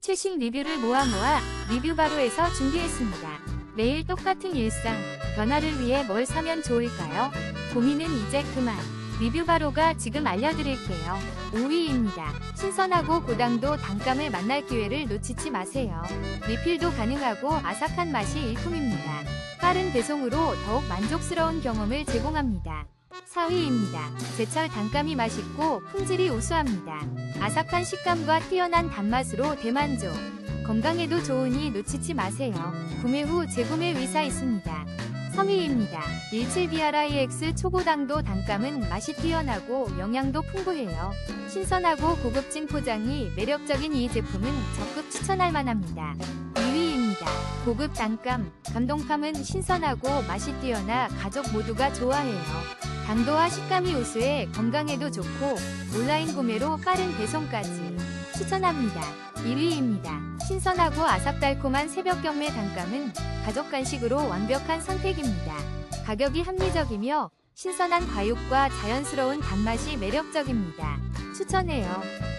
최신 리뷰를 모아 모아 리뷰 바로에서 준비했습니다. 매일 똑같은 일상, 변화를 위해 뭘 사면 좋을까요? 고민은 이제 그만. 리뷰 바로가 지금 알려드릴게요. 5위입니다. 신선하고 고당도 단감을 만날 기회를 놓치지 마세요. 리필도 가능하고 아삭한 맛이 일품입니다. 빠른 배송으로 더욱 만족스러운 경험을 제공합니다. 4위입니다. 제철 단감이 맛있고 품질이 우수합니다. 아삭한 식감과 뛰어난 단맛으로 대만족. 건강에도 좋으니 놓치지 마세요. 구매 후 재구매 의사 있습니다. 3위입니다. 17BRIX 초고당도 단감은 맛이 뛰어나고 영양도 풍부해요. 신선하고 고급진 포장이 매력적인 이 제품은 적극 추천할 만합니다. 2위입니다. 고급 단감, 감동팜은 신선하고 맛이 뛰어나 가족 모두가 좋아해요. 당도와 식감이 우수해 건강에도 좋고 온라인 구매로 빠른 배송까지 추천합니다. 1위입니다. 신선하고 아삭달콤한 새벽 경매 단감은 가족 간식으로 완벽한 선택입니다. 가격이 합리적이며 신선한 과육과 자연스러운 단맛이 매력적입니다. 추천해요.